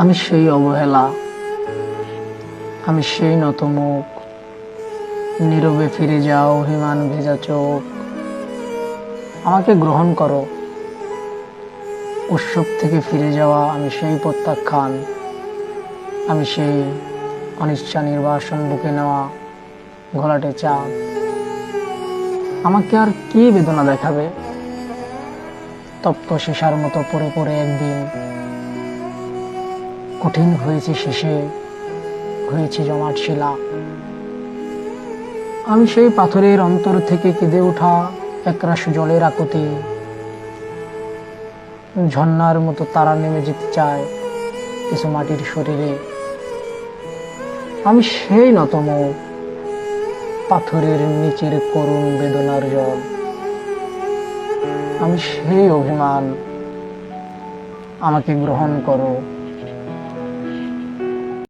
আমি সেই অবহেলা, আমি সেই নতমুখ, নীরবে ফিরে যাও, অভিমান ভেজা চোখ। আমাকে গ্রহণ করো। উৎসব থেকে ফিরে যাওয়া আমি সেই প্রত্যাখ্যান, আমি সেই অনিচ্ছা নির্বাসন বুকে নেওয়া ঘোলাটে চাঁদ। আমাকে আর কি বেদনা দেখাবে? তপ্ত শেষার মতো পড়ে পড়ে একদিন কঠিন হয়েছে শেষে, হয়েছে জমাট শিলা। আমি সেই পাথরের অন্তর থেকে কেঁদে ওঠা একরাশ জলের আকুতি। ঝর্ণার মতো তারা নেমে যেতে চায় কিছু মাটির শরীরে। আমি সেই নতম পাথরের নিচের করুণ বেদনার জল। আমি সেই অভিমান আমাকে গ্রহণ করো।